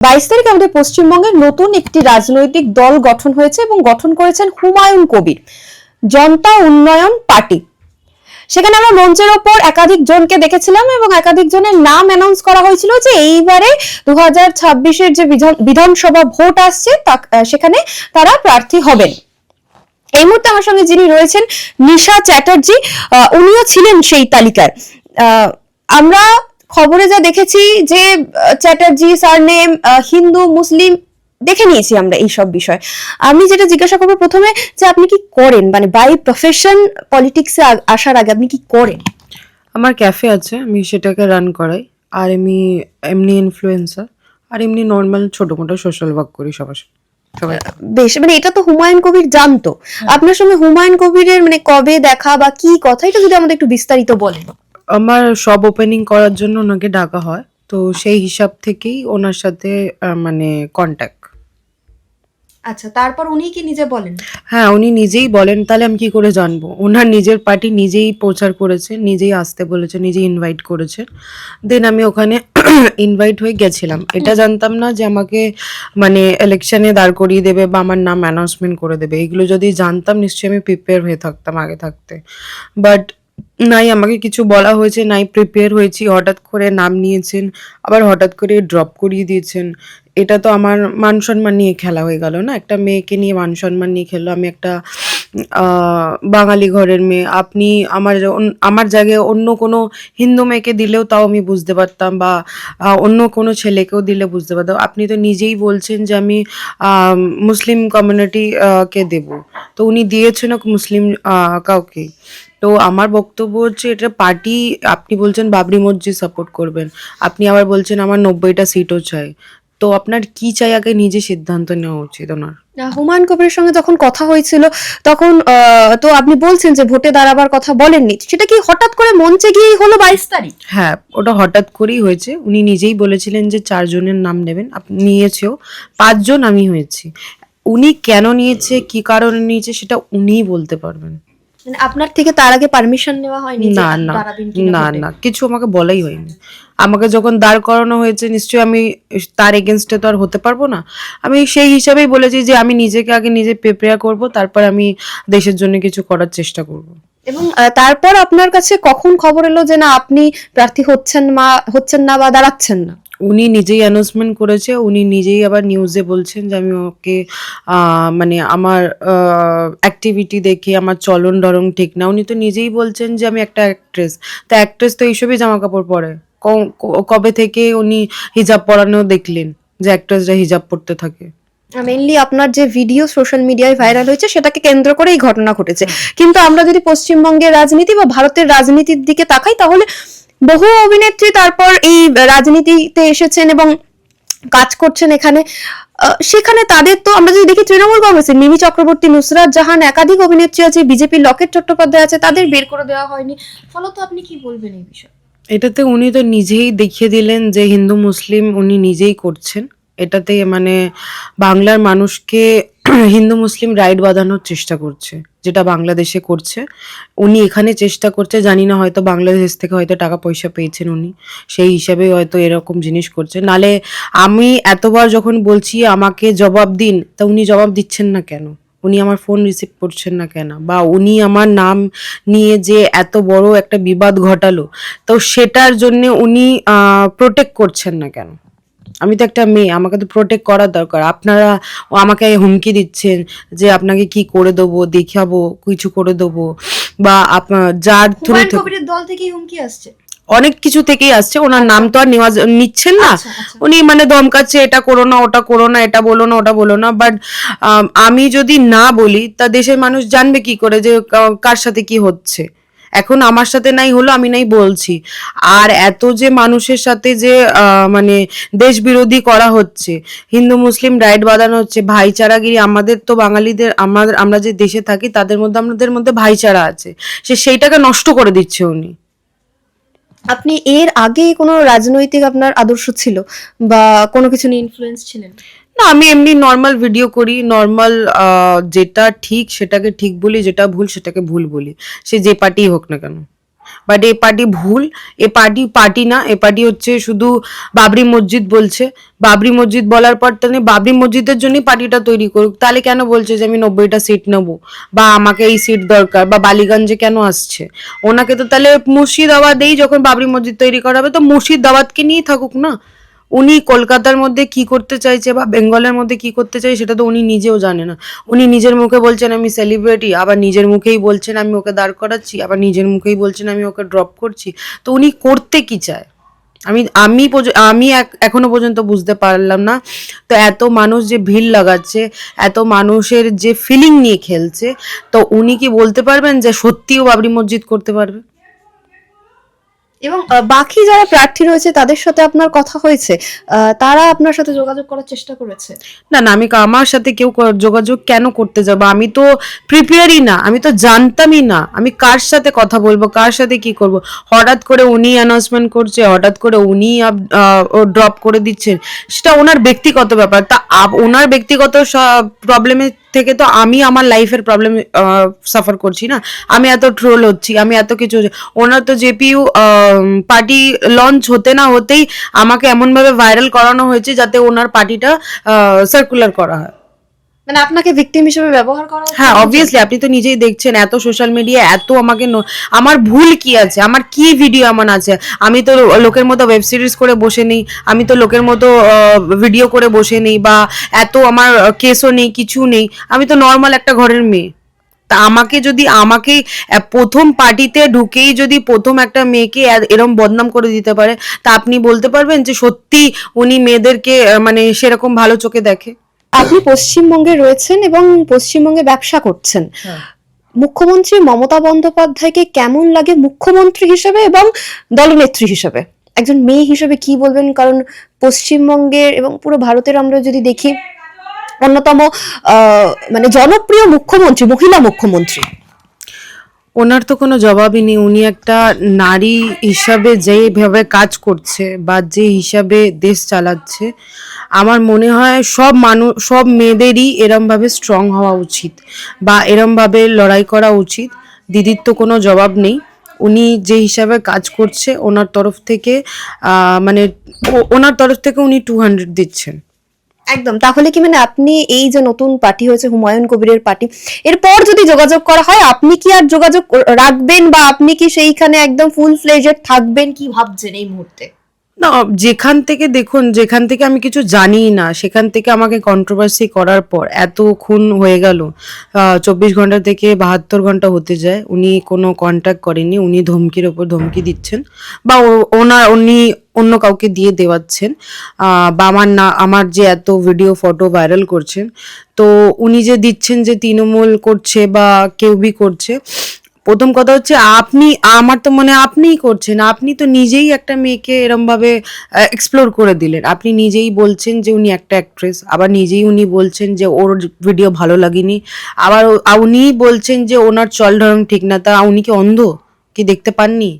বাইশ তারিখ আমাদের পশ্চিমবঙ্গের নতুন একটি রাজনৈতিক দল গঠন হয়েছে এবং গঠন করেছেন হুমায়ুন কবির, জনতা উন্নয়ন পার্টি। সেখানে আমরা মঞ্চের ওপর একাধিক জনকে দেখেছিলাম এবং একাধিক জনের নাম অ্যানাউন্স করা হয়েছিল যে এইবারে দু হাজার ছাব্বিশের যে বিধান- বিধানসভা ভোট আসছে সেখানে তারা প্রার্থী হবেন। এই মুহূর্তে আমার সঙ্গে যিনি রয়েছেন, নিশা চ্যাটার্জি উনিও ছিলেন সেই তালিকায়। আমরা খবরে যা দেখেছি যে চ্যাটার্জি সারনেম হিন্দু মুসলিম দেখে নিয়েছি আমরা এই সব বিষয়। আমি যেটা জিজ্ঞাসা করব প্রথমে যে আপনি কি করেন? মানে বাই প্রফেশন পলিটিক্সে আসার আগে আপনি কি করেন? আমার ক্যাফে আছে আমি সেটাকে রান করাই। আর এমনি এমনি ইনফ্লুয়েন্সার আর এমনি নর্মাল ছোটো মোটো সোশ্যাল ওয়ার্ক করি সবার সাথে। বেশ মানে এটা তো হুমায়ুন কবির জানতো। আপনার সঙ্গে হুমায়ুন কবিরের মানে কবে দেখা বা কি কথা এটা যদি আমাদের একটু বিস্তারিত বলেন। আমার সব ওপেনিং করার জন্য ওনাকে ডাকা হয়। তো সেই হিসাব থেকেই ওনার সাথে মানে কন্ট্যাক্ট আচ্ছা তারপর উনি কি নিজে বলেন? হ্যাঁ উনি নিজেই বলেন তাহলে আমি কি করে জানব? ওনার নিজের পার্টি নিজেই প্রচার করেছে নিজেই আসতে বলেছে নিজেই ইনভাইট করেছে। দেন আমি ওখানে ইনভাইট হয়ে গেছিলাম। এটা জানতাম না যে আমাকে মানে ইলেকশনে দাঁড় করিয়ে দেবে বা আমার নাম অ্যানাউন্সমেন্ট করে দেবে। এগুলো যদি জানতাম নিশ্চয়ই আমি প্রিপেয়ার হয়ে থাকতাম আগে থাকতে। বাট নাই, আমাকে কিছু বলা হয়েছে, নাই প্রিপেয়ার হয়েছি, হঠাৎ করে নাম নিয়েছেন, আবার হঠাৎ করে ড্রপ করিয়ে দিয়েছেন। এটা তো আমার মান সম্মান নিয়ে খেলা হয়ে গেল না? একটা মেয়েকে নিয়ে মান সম্মান নিয়ে খেললো, আমি একটা বাঙালি ঘরের মেয়ে। আপনি আমার আমার জায়গায় অন্য কোনো হিন্দু মেয়েকে দিলেও তাও আমি বুঝতে পারতাম বা অন্য কোনো ছেলেকেও দিলে বুঝতে পারতাম। আপনি তো নিজেই বলছেন যে আমি মুসলিম কমিউনিটি কে দেব। তো উনি দিয়েছেন মুসলিম কাউকে। তো আমার বক্তব্য হচ্ছে এটা পার্টি আপনি বলছেন বাবরি মসজিদ সাপোর্ট করবেন। আপনি আবার বলছেন আমার নব্বইটা সিটও চাই। তো আপনার কি চাই আগে নিজে সিদ্ধান্ত নেওয়া উচিত ওনার? হুমায়ুন কবিরের সঙ্গে যখন কথা হয়েছিল তখন তো আপনি বলছেন যে ভোটে দাঁড়াবার কথা বলেননি। সেটা কি হঠাৎ করে মঞ্চে গিয়েই হলো বাইশ তারিখ? হ্যাঁ ওটা হঠাৎ করেই হয়েছে। উনি নিজেই বলেছিলেন যে চারজনের নাম নেবেন। আপনি নিয়েছেও। পাঁচজন আমি হয়েছি। উনি কেন নিয়েছে কি কারণে নিয়েছে সেটা উনিই বলতে পারবেন। মানে আপনার থেকে তার আগে পারমিশন নেওয়া হয়নি যে না না দাঁড়াবেন না না কিছু আমাকে বলাই হয়নি। আমাকে যখন দাঁড় করানো হয়েছে নিশ্চয়ই আমি তার এগেনস্টে তো আর হতে পারব না। আমি সেই হিসাবেই বলেছি যে আমি নিজেকে আগে নিজে প্রিপেয়ার করব তারপর আমি দেশের জন্য কিছু করার চেষ্টা করব। এবং তারপর আপনার কাছে কখন খবর এলো যে না আপনি প্রার্থী হচ্ছেন মা হচ্ছেন না বা দাঁড়াচ্ছেন না? উনি নিজেই অ্যানাউন্সমেন্ট করেছে উনি নিজেই আবার নিউজে বলছেন যে আমি ওকে মানে আমার অ্যাক্টিভিটি দেখে আমার চলন ডরং ঠিক না। উনি তো নিজেই বলছেন যে আমি একটা অ্যাক্ট্রেস তা অ্যাক্ট্রেস তো এইসবই জামা কাপড় পরে কবে থেকে উনি হিজাব পরানো দেখলেন যে অ্যাক্ট্রেসরা হিজাব পরতে থাকে? মেনলি আপনার যে ভিডিও সোশ্যাল মিডিয়ায় ভাইরাল হয়েছে সেটাকে কেন্দ্র করে এই ঘটনা ঘটেছে। কিন্তু আমরা যদি পশ্চিমবঙ্গের রাজনীতি বা ভারতের রাজনীতির দিকে তাকাই তাহলে বহু অভিনেত্রী তারপর এই রাজনীতিতে এসেছেন এবং কাজ করছেন এখানে। সেখানে তাদের তো আমরা যদি দেখি তৃণমূল কংগ্রেসের মিমি চক্রবর্তী, নুসরাত জাহান, একাধিক অভিনেত্রী আছে, বিজেপি লকেট চট্টোপাধ্যায় আছে, তাদের বের করে দেওয়া হয়নি। ফলত আপনি কি বলবেন এই বিষয়ে? এটাতে উনি তো নিজেই দেখিয়ে দিলেন যে হিন্দু, মুসলিম উনি নিজেই করছেন। এটাতে মানে বাংলার মানুষকে হিন্দু মুসলিম রাইট বাঁধানোর চেষ্টা করছে, যেটা বাংলাদেশে করছে। উনি এখানে চেষ্টা করছে, জানি না হয়তো বাংলাদেশ থেকে হয়তো টাকা পয়সা পেয়েছেন উনি, সেই হিসাবে হয়তো এরকম জিনিস করছে। নালে আমি এতবার যখন বলছি, আমাকে জবাব দিন, তা উনি জবাব দিচ্ছেন না কেন? উনি আমার ফোন রিসিভ করছেন না কেন? বা উনি আমার নাম নিয়ে যে এত বড় একটা বিবাদ ঘটালো, তো সেটার জন্য উনি প্রোটেক্ট করছেন না কেন? আমি তো একটা মেয়ে আমাকে তো প্রোটেক্ট করার দরকার। আপনারা আমাকে হুমকি দিচ্ছেন যে আপনাকে কি করে দেবো দেখাবো কিছু করে দেবো বা আপ- যার থ্রু দল থেকেই হুমকি আসছে। অনেক কিছু থেকেই আসছে ওনার নাম তো আর নেওয়া নিচ্ছেন না। আচ্ছা, আচ্ছা। উনি মানে ধমকাচ্ছে এটা করো না ওটা করো না এটা বলো না ওটা বলো না। বাট আমি যদি না বলি তা দেশের মানুষ জানবে কি করে যে কার সাথে কি হচ্ছে। এখন আমার সাথে নাই হলো, আমি নাই বলছি। আর এত যে মানুষের সাথে যে মানে দেশ বিরোধী করা হচ্ছে, হিন্দু, মুসলিম, রাইট বাঁধানো হচ্ছে, ভাইচারাগিরি, আমাদের তো বাঙালিদের আমাদের আমরা যে দেশে থাকি, তাদের মধ্যে, আমাদের মধ্যে ভাইচারা আছে। সে সেইটাকে নষ্ট করে দিচ্ছে উনি। আপনি এর আগে কোনো রাজনৈতিক আপনার আদর্শ ছিল? বা কোনো কিছু নিয়ে ইনফ্লুয়েন্স ছিলেন? না, আমি এমনি নর্মাল ভিডিও করি নর্মাল যেটা ঠিক সেটাকে ঠিক বলি, যেটা ভুল সেটাকে ভুল বলি। সে যে পার্টি হোক না কেন। বাট এ পার্টি ভুল, এ পার্টি পার্টি না, এ পার্টি হচ্ছে শুধু বাবরি মসজিদ বলছে। বাবরি মসজিদ বলার পর তাহলে বাবরি মসজিদের জন্যই পার্টিটা তৈরি করুক। তাহলে কেন বলছে যে আমি নব্বইটা সিট নেব? বা আমাকে এই সিট দরকার, বা বালিগঞ্জে কেন আসছে? ওনাকে তো তাহলে মুর্শিদাবাদেই যখন বাবরি মসজিদ তৈরি করা হবে, তো মুর্শিদাবাদকে নিয়েই থাকুক না? উনি কলকাতার মধ্যে কি করতে চাইছে বা বেঙ্গলের মধ্যে কি করতে চাই সেটা তো উনি নিজেও জানে না। উনি নিজের মুখে বলছেন, আমি সেলিব্রিটি আবার নিজের মুখেই বলছেন, আমি ওকে দাঁড় করাচ্ছি আবার নিজের মুখেই বলছেন, আমি ওকে ড্রপ করছি তো উনি করতে কি চায়? আমি আমি আমি এখনও পর্যন্ত বুঝতে পারলাম না। তো এত মানুষ যে ভিড় লাগাচ্ছে, এত মানুষের যে ফিলিং নিয়ে খেলছে, তো উনি কি বলতে পারবেন যে সত্যিও বাবরি মসজিদ করতে পারবে? এবং বাকি যারা প্রার্থী রয়েছে, তাদের সাথে আপনার কথা হয়েছে। তারা আপনার সাথে যোগাযোগ করার চেষ্টা করেছে? না না, আমি আমার সাথে কেউ যোগাযোগ কেন করতে যাব? আমি তো প্রিপেয়ারই না, আমি তো জানতামই না। আমি কার সাথে কথা বলব, কার সাথে কি করব? হঠাৎ করে উনি অ্যানাউন্সমেন্ট করছে, হঠাৎ করে উনি ড্রপ করে দিচ্ছেন। সেটা ওনার ব্যক্তিগত ব্যাপার। তা ওনার ব্যক্তিগত প্রবলেমের থেকে তো আমি আমার লাইফের প্রবলেম সাফার করছি না আমি এত ট্রোল হচ্ছি, আমি এত কিছু। ওনার তো জেপিইউ পার্টি লঞ্চ হতে না হতেই আমাকে এমনভাবে ভাইরাল করানো হয়েছে যাতে ওনার পার্টিটা সার্কুলার করা হয় মানে আপনাকে ভিকটিম হিসেবে ব্যবহার করা? হ্যাঁ অবভিয়াসলি আপনি তো নিজেই দেখছেন, এত সোশ্যাল মিডিয়া এত আমাকে আমার ভুল কি আছে? আমার কি ভিডিও এমন আছে? আমি তো লোকের মতো ওয়েব সিরিজ করে বসে নেই, আমি তো লোকের মতো ভিডিও করে বসে নেই বা এত আমার কেসও নেই, কিছু নেই, আমি তো নর্মাল একটা ঘরের মেয়ে। তা আমাকে যদি, আমাকে প্রথম পার্টিতে ঢুকেই যদি প্রথম একটা মেয়েকে এরম বদনাম করে দিতে পারে, তা আপনি বলতে পারবেন যে সত্যি উনি মেয়েদেরকে মানে সেরকম ভালো চোখে দেখে? আপনি পশ্চিমবঙ্গে রয়েছেন এবং পশ্চিমবঙ্গে ব্যবসা করছেন। মুখ্যমন্ত্রী মমতা বন্দ্যোপাধ্যায়কে কেমন লাগে মুখ্যমন্ত্রী হিসেবে এবং দলনেত্রী হিসেবে? একজন মেয়ে হিসেবে কি বলবেন? কারণ পশ্চিমবঙ্গের এবং পুরো ভারতের আমরা যদি দেখি অন্যতম আহ, মানে জনপ্রিয় মুখ্যমন্ত্রী মহিলা মুখ্যমন্ত্রী। ওনার তো কোনো জবাবই নেই। উনি একটা নারী হিসাবে যেভাবে কাজ করছে বা যে হিসাবে দেশ চালাচ্ছে, আমার মনে হয় সব মানুষ সব মেয়েদেরই এরমভাবে স্ট্রং হওয়া উচিত বা এরমভাবে লড়াই করা উচিত। দিদির তো কোনো জবাব নেই। উনি যে হিসাবে কাজ করছে, ওনার তরফ থেকে মানে ওনার তরফ থেকে উনি টু হান্ড্রেড দিচ্ছেন। একদম। তাহলে কি মানে আপনি এই যে নতুন পার্টি হয়েছে হুমায়ুন কবিরের পার্টি, এরপর যদি যোগাযোগ করা হয়, আপনি কি আর যোগাযোগ রাখবেন বা আপনি কি সেইখানে একদম ফুল ফ্লেজেড থাকবেন? কি ভাবছেন এই মুহূর্তে? না, যেখান থেকে দেখুন, যেখান থেকে আমি কিছু জানি না, সেখান থেকে আমাকে কন্ট্রোভার্সি করার পর এত খুন হয়ে গেল। চব্বিশ ঘণ্টা থেকে বাহাত্তর ঘণ্টা হতে যায়, উনি কোনো কন্ট্যাক্ট করেনি উনি ধমকির ওপর ধমকি দিচ্ছেন বা ওনার, উনি অন্য কাউকে দিয়ে দেওয়াচ্ছেন। বা আমার না, আমার যে এত ভিডিও ফটো ভাইরাল করছেন, তো উনি যে দিচ্ছেন যে তৃণমূল করছে বা কেউ বি করছে প্রথম কথা হচ্ছে আপনি, আমার তো মনে আপনিই করছেন। আপনি তো নিজেই একটা মেয়েকে এরমভাবে এক্সপ্লোর করে দিলেন। আপনি নিজেই বলছেন যে উনি একটা অ্যাক্ট্রেস আবার নিজেই উনি বলছেন যে ওর ভিডিও ভালো লাগেনি, আবার উনিই বলছেন যে ওনার চল ধরন ঠিক না, তা উনি কি অন্ধ? কি দেখতে পাননি?